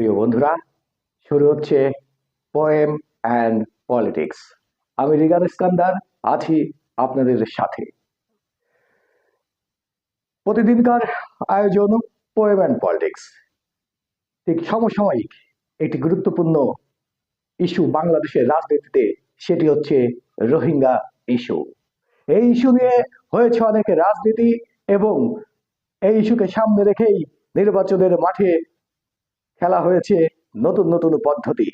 প্রিয় বন্ধুরা, শুরু হচ্ছে পোয়েম অ্যান্ড পলিটিক্স আমি রিগান ইস্কান্দার, আছি আপনাদের সাথে। প্রতিদিনকার আয়োজন পোয়েম অ্যান্ড পলিটিক্স ঠিক সমসাময়িক একটি গুরুত্বপূর্ণ ইস্যু বাংলাদেশের রাজনীতিতে, সেটি হচ্ছে রোহিঙ্গা ইস্যু এই ইস্যু নিয়ে হয়েছে অনেক রাজনীতি এবং এই ইস্যুকে সামনে রেখেই নির্বাচনের মাঠে খেলা হয়েছে নতুন নতুন পদ্ধতি।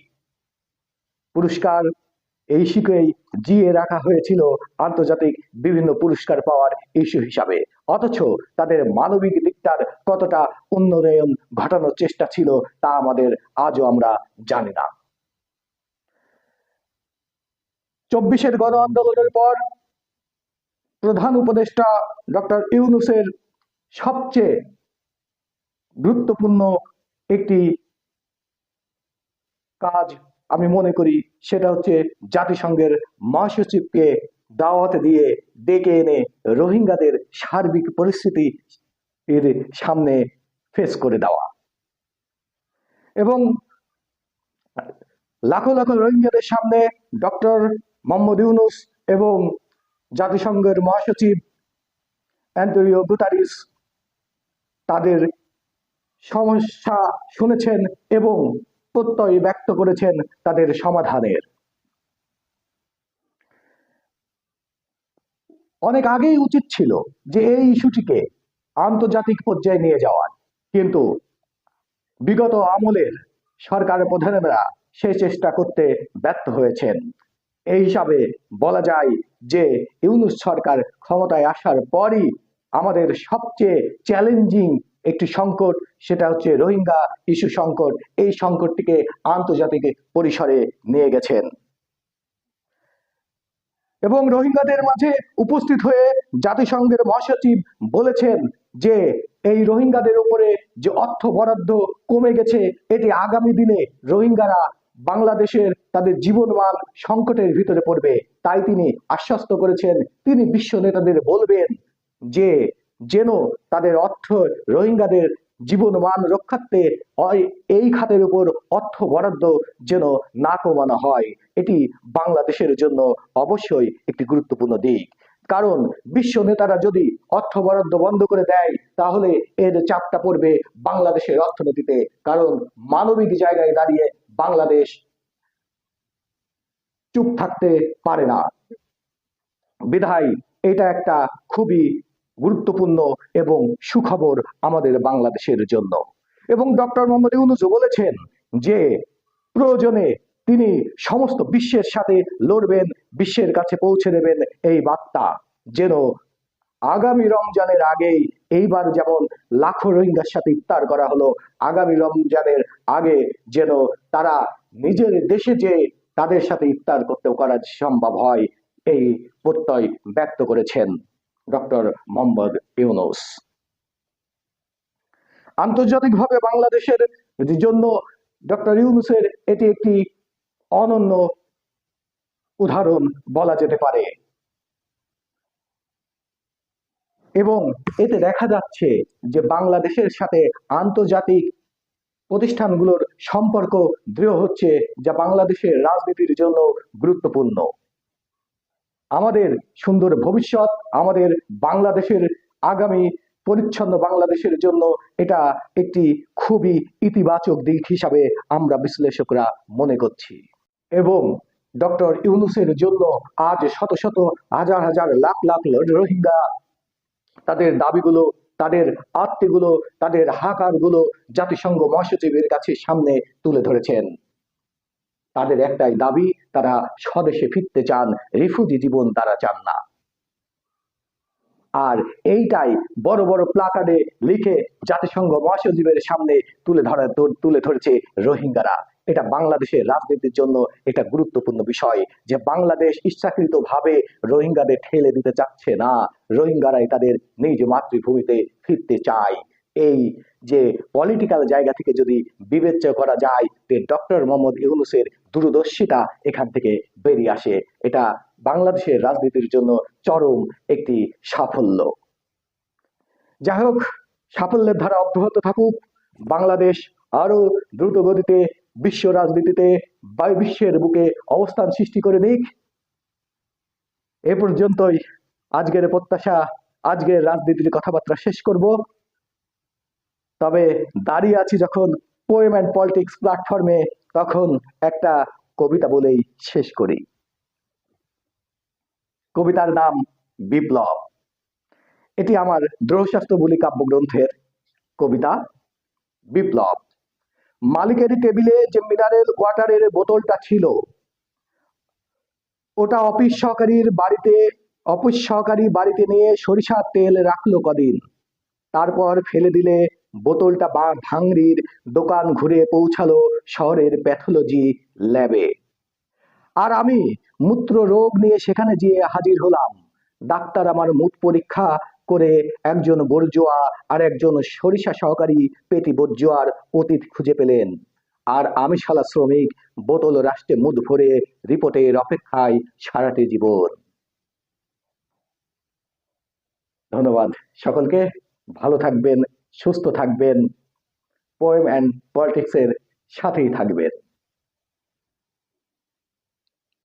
পুরস্কার এই শিখেই জিয়ে রাখা হয়েছিল আন্তর্জাতিক বিভিন্ন পুরস্কার পাওয়ার ইস্যু হিসাবে। অথচ তাদের মানবিক দিকটার কতটা উন্নয়ন ঘটানোর চেষ্টা ছিল তা আমাদের আজও আমরা জানি না। চব্বিশের গণ আন্দোলনের পর প্রধান উপদেষ্টা ডক্টর ইউনুসের সবচেয়ে গুরুত্বপূর্ণ একটি কাজ আমি মনে করি সেটা হচ্ছে জাতিসংঘের মহাসচিবকে দাওয়াত দিয়ে ডেকে এনে রোহিঙ্গাদের সার্বিক পরিস্থিতি এর সামনে ফেস করে দেওয়া। এবং লাখো লাখো রোহিঙ্গাদের সামনে ডক্টর মোহাম্মদ ইউনুস এবং জাতিসংঘের মহাসচিব অ্যান্টোনিও গুতারিস তাদের সমস্যা শুনেছেন এবং প্রত্যয় ব্যক্ত করেছেন তাদের সমাধানের। অনেক আগেই উচিত ছিল যে এই ইস্যুটিকে আন্তর্জাতিক পর্যায়ে নিয়ে যাওয়ার কিন্তু বিগত আমলের সরকার প্রধানেরা সেই চেষ্টা করতে ব্যর্থ হয়েছেন। এই হিসাবে বলা যায় যে ইউনুস সরকার ক্ষমতায় আসার পরই আমাদের সবচেয়ে চ্যালেঞ্জিং একটি সংকট, সেটা হচ্ছে রোহিঙ্গা ইস্যু সংকট। এই সংকটটিকে আন্তর্জাতিক পরিসরে নিয়ে গেছেন। এবং রোহিঙ্গাদের মাঝে উপস্থিত হয়ে জাতিসংঘের মহাসচিব বলেছেন যে, এই রোহিঙ্গাদের উপরে যে অর্থ বরাদ্দ কমে গেছে, এটি আগামী দিনে রোহিঙ্গারা বাংলাদেশের তাদের জীবনমান সংকটের ভিতরে পড়বে। তাই তিনি আশ্বস্ত করেছেন, তিনি বিশ্ব নেতাদের বলবেন যে যেন তাদের অর্থ রোহিঙ্গাদের জীবন জীবনমান রক্ষার্থে এই খাতের উপর অর্থ বরাদ্দ যেন না কমানো হয়। এটি বাংলাদেশের জন্য অবশ্যই একটি গুরুত্বপূর্ণ দিক। কারণ বিশ্ব নেতারা যদি অর্থ বরাদ্দ বন্ধ করে দেয়, তাহলে এর চাপটা পড়বে বাংলাদেশের অর্থনীতিতে। কারণ মানবিক জায়গায় দাঁড়িয়ে বাংলাদেশ চুপ থাকতে পারে না। বিধায়, এটা একটা খুবই গুরুত্বপূর্ণ এবং সুখবর আমাদের বাংলাদেশের জন্য। এবং ডক্টর মোহাম্মদ ইউনুস বলেছেন যে, প্রয়োজনে তিনি সমস্ত বিশ্বের সাথে লড়বেন, বিশ্বের কাছে পৌঁছে দেবেন এই বার্তা। যেন আগামী রমজানের আগেই এইবার যেমন লাখো রোহিঙ্গার সাথে ইফতার করা হলো, আগামী রমজানের আগে যেন তারা নিজের দেশে যে তাদের সাথে ইফতার করতেও করা সম্ভব হয়, এই প্রত্যয় ব্যক্ত করেছেন। ডক্টর মোহাম্মদ ইউনুস। আন্তর্জাতিকভাবে বাংলাদেশের জন্য ডক্টর ইউনুসের এটি একটি অনন্য উদাহরণ বলা যেতে পারে। এবং এতে দেখা যাচ্ছে যে বাংলাদেশের সাথে আন্তর্জাতিক প্রতিষ্ঠানগুলোর সম্পর্ক দৃঢ় হচ্ছে, যা বাংলাদেশের রাজনীতির জন্য গুরুত্বপূর্ণ। আমাদের সুন্দর ভবিষ্যৎ, আমাদের বাংলাদেশের আগামী, পরিচ্ছন্ন বাংলাদেশের জন্য এটা একটি খুবই ইতিবাচক দিক হিসাবে আমরা বিশ্লেষকরা মনে করছি। এবং ডক্টর ইউনুসের জন্য আজ শত শত হাজার হাজার লাখ লাখ রোহিঙ্গা তাদের দাবিগুলো, তাদের আত্মীগুলো তাদের হাকারগুলো জাতিসংঘ মহাসচিবের কাছে সামনে তুলে ধরেছেন। তাদের একটাই দাবি তারা স্বদেশে ফিরতে চান রিফিউজি জীবন তারা চান না। আর এইটাই বড় বড় প্লাকার্ডে লিখে জাতিসংঘ মহাসচিবের সামনে তুলে ধরা, তুলে ধরেছে রোহিঙ্গারা। এটা বাংলাদেশের রাজনীতির জন্য এটা গুরুত্বপূর্ণ বিষয় যে বাংলাদেশ ইচ্ছাকৃত ভাবে রোহিঙ্গাদের ঠেলে দিতে চাচ্ছে না। রোহিঙ্গারাই তাদের নিজ মাতৃভূমিতে ফিরতে চায়। এই যে পলিটিক্যাল জায়গা থেকে যদি বিবেচ্য করা যায় যে ডক্টর মোহাম্মদ ইউনুসের দূরদর্শিতা এখান থেকে বেরিয়ে আসে। এটা বাংলাদেশের রাজনীতির জন্য চরম একটি সাফল্য। যাই হোক, সাফল্যের ধারা অব্যাহত থাকুক। বাংলাদেশ আরও দ্রুত গতিতে বিশ্ব রাজনীতিতে বায়ু বিশ্বের বুকে অবস্থান সৃষ্টি করে দিক এ পর্যন্তই। আজকের প্রত্যাশা, আজকের রাজনীতির কথাবার্তা শেষ করব। তবে দাঁড়িয়ে আছি যখন পোয়েম অ্যান্ড পলিটিক্স প্ল্যাটফর্মে তখন একটা কবিতা বলেই শেষ করি। কবিতার নাম বিপ্লব। এটি আমার দ্রোহশাস্ত্র বলি কাব্যগ্রন্থের কবিতা বিপ্লব। মালিকের টেবিলে যে মিনারেল ওয়াটারের বোতলটা ছিল, ওটা অফিস সহকারীর বাড়িতে অফিস সহকারী বাড়িতে নিয়ে সরিষার তেল রাখল কদিন। তারপর ফেলে দিলে বোতলটা বা ভাঙড়ির দোকান ঘুরে পৌঁছালো শহরের প্যাথোলজি ল্যাবে। আর আমি মূত্র রোগ নিয়ে সেখানে গিয়ে হাজির হলাম। ডাক্তার আমার মুখ পরীক্ষা করে একজন বর্জোয়া আর একজন সরিষা সহকারী পেটি বর্জোয়ার অতীত খুঁজে পেলেন। আর আমি শালা শ্রমিক, বোতল রাষ্ট্রে মুদ ভরে রিপোর্টের অপেক্ষায় সারাটি জীবন। ধন্যবাদ সকলকে, ভালো থাকবেন সুস্থ থাকবেন পোয়েম অ্যান্ড পলিটিক্সের সাথেই থাকবেন।